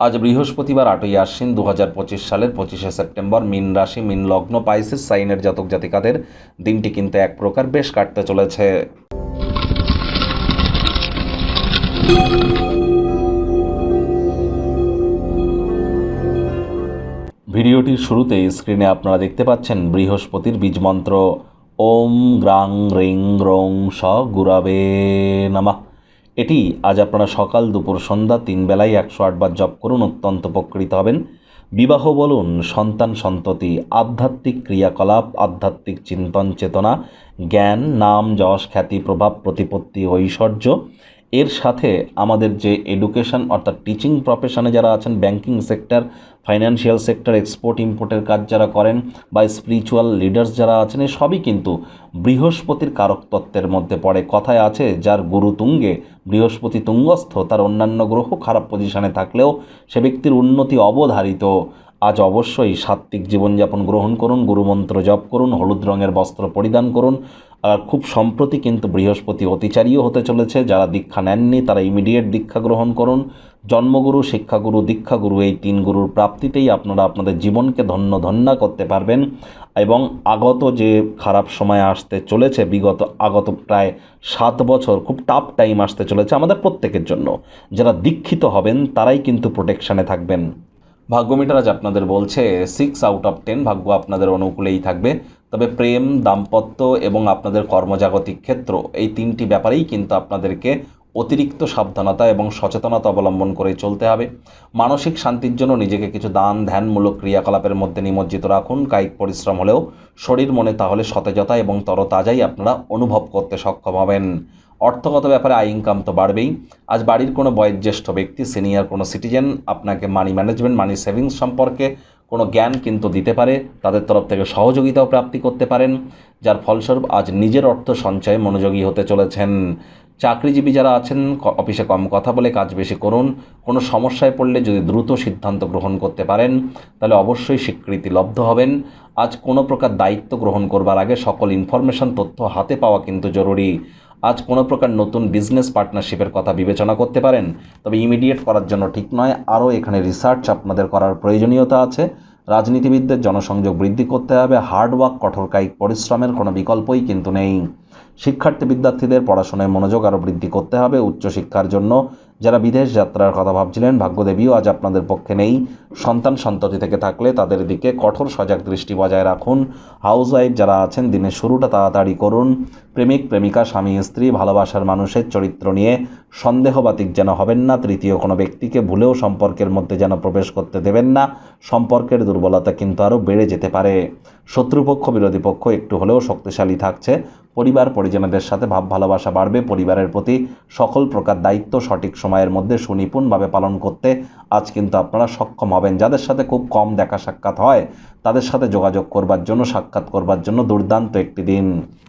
আজ বৃহস্পতিবার আটই আশ্বিন দু হাজার পঁচিশ সালের পঁচিশে সেপ্টেম্বর মিন রাশি, মিন লগ্ন, পাইসিস, সাইনের জাতক জাতিকাদের দিনটি কিন্তু এক প্রকার বেশ কাটতে চলেছে। ভিডিওটির শুরুতেই স্ক্রিনে আপনারা দেখতে পাচ্ছেন বৃহস্পতির বীজমন্ত্র ওম গ্রাং, রিং, রং, স, গুরাবে, নামা। এটি আজ আপনারা সকাল দুপুর সন্ধ্যা তিন বেলায় একশো আটবার জপ করুন, অত্যন্ত উপকৃত হবেন। বিবাহ বলুন, সন্তান সন্ততি, আধ্যাত্মিক ক্রিয়াকলাপ, আধ্যাত্মিক চিন্তন চেতনা, জ্ঞান, নাম, যশ, খ্যাতি, প্রভাব, প্রতিপত্তি, ঐশ্বর্য। এর সাথে আমাদের যে এডুকেশন অর্থাৎ টিচিং প্রফেশনে যারা আছেন banking sector financial sector export ইম্পোর্টের কাজ যারা করেন বা স্পিরিচুয়াল লিডার্স যারা আছেন এই সবই কিন্তু বৃহস্পতির কারকতত্ত্বের মধ্যে পড়ে। কথায় আছে, যার গুরু তুঙ্গে, বৃহস্পতি তুঙ্গস্থ, তার অন্যান্য গ্রহ খারাপ পজিশনে থাকলেও সে ব্যক্তির উন্নতি অবধারিত। আজ অবশ্যই সাত্ত্বিক জীবনযাপন গ্রহণ করুন, গুরুমন্ত্র জপ করুন, হলুদ রঙের বস্ত্র পরিধান করুন। আর খুব সম্প্রতি কিন্তু বৃহস্পতি অতিচারীও হতে চলেছে, যারা দীক্ষা নেননি তারা ইমিডিয়েট দীক্ষা গ্রহণ করুন। জন্মগুরু, শিক্ষাগুরু, দীক্ষাগুরু এই তিন গুরুর প্রাপ্তিতেই আপনারা আপনাদের জীবনকে ধন্য ধন্যা করতে পারবেন। এবং আগত যে খারাপ সময় আসতে চলেছে, বিগত আগত প্রায় সাত বছর খুব টাফ টাইম আসতে চলেছে আমাদের প্রত্যেকের জন্য। যারা দীক্ষিত হবেন তারাই কিন্তু প্রোটেকশানে থাকবেন। ভাগ্যমিটার আজ আপনাদের বলছে সিক্স আউট অফ টেন ভাগ্য আপনাদের অনুকূলেই থাকবে। তবে প্রেম, দাম্পত্য এবং আপনাদের কর্মজাগতিক ক্ষেত্র এই তিনটি ব্যাপারেই কিন্তু আপনাদেরকে অতিরিক্ত সাবধানতা এবং সচেতনতা অবলম্বন করে চলতে হবে। মানসিক শান্তির জন্য নিজেকে কিছু দান, ধ্যানমূলক ক্রিয়াকলাপের মধ্যে নিমজ্জিত রাখুন। কায়িক পরিশ্রম হলেও শরীর, মনে তাহলে সতেজতা এবং তরতাজাই আপনারা অনুভব করতে সক্ষম হবেন। অর্থগত ব্যাপারে আয় ইনকাম তো বাড়বেই। আজ বাড়ির কোনো বয়োজ্যেষ্ঠ ব্যক্তি সিনিয়র কোনো সিটিজেন আপনাকে মানি ম্যানেজমেন্ট মানি সেভিংস সম্পর্কে কোনো জ্ঞান কিন্তু দিতে পারে। তাদের তরফ থেকে সহযোগিতাও প্রাপ্তি করতে পারেন। যার ফলস্বরূপ আজ নিজের অর্থ সঞ্চয়ে মনোযোগী হতে চলেছেন। চাকরিজীবী যারা আছেন অফিসে কম কথা বলে কাজ বেশি করুন। কোনো সমস্যায় পড়লে যদি দ্রুত সিদ্ধান্ত গ্রহণ করতে পারেন, তাহলে অবশ্যই স্বীকৃতি লব্ধ হবেন। আজ কোনো প্রকার দায়িত্ব গ্রহণ করবার আগে সকল ইনফরমেশন, তথ্য হাতে পাওয়া কিন্তু জরুরি। আজ কোনো প্রকার নতুন বিজনেস পার্টনারশিপের কথা বিবেচনা করতে পারেন, তবে ইমিডিয়েট করার জন্য ঠিক নয়, আরও এখানে রিসার্চ আপনাদের করার প্রয়োজনীয়তা আছে। রাজনীতিবিদদের জনসংযোগ বৃদ্ধি করতে হবে হার্ডওয়ার্ক কঠোর কায়িক পরিশ্রমের কোনো বিকল্পই কিন্তু নেই। শিক্ষার্থী বিদ্যার্থীদের পড়াশোনায় মনোযোগ আরও বৃদ্ধি করতে হবে, উচ্চশিক্ষার জন্য যারা বিদেশ যাত্রার কথা ভাবছিলেন, ভাগ্যদেবীও আজ আপনাদের পক্ষে নেই। সন্তান সন্ততি থেকে থাকলে তাদের দিকে কঠোর সজাগ দৃষ্টি বজায় রাখুন। হাউস ওয়াইফ যারা আছেন, দিনের শুরুটা তাড়াতাড়ি করুন। প্রেমিক, প্রেমিকা, স্বামী, স্ত্রী, ভালোবাসার মানুষের চরিত্র নিয়ে সন্দেহবাতিক যেন হবেন না, তৃতীয় কোনো ব্যক্তিকে ভুলেও সম্পর্কের মধ্যে যেন প্রবেশ করতে দেবেন না, সম্পর্কের দুর্বলতা কিন্তু আরও বেড়ে যেতে পারে। শত্রুপক্ষ, বিরোধী পক্ষ একটু হলেও শক্তিশালী থাকছে। পরিবার, পরিজনদের সাথে ভাব, ভালোবাসা বাড়বে। পরিবারের প্রতি সকল প্রকার দায়িত্ব সঠিক সময়ের মধ্যে সুনিপুণভাবে পালন করতে আজ কিন্তু আপনারা সক্ষম হবেন। যাদের সাথে খুব কম দেখা সাক্ষাৎ হয়, তাদের সাথে যোগাযোগ করবার জন্য, সাক্ষাৎ করবার জন্য দুর্দান্ত একটি দিন।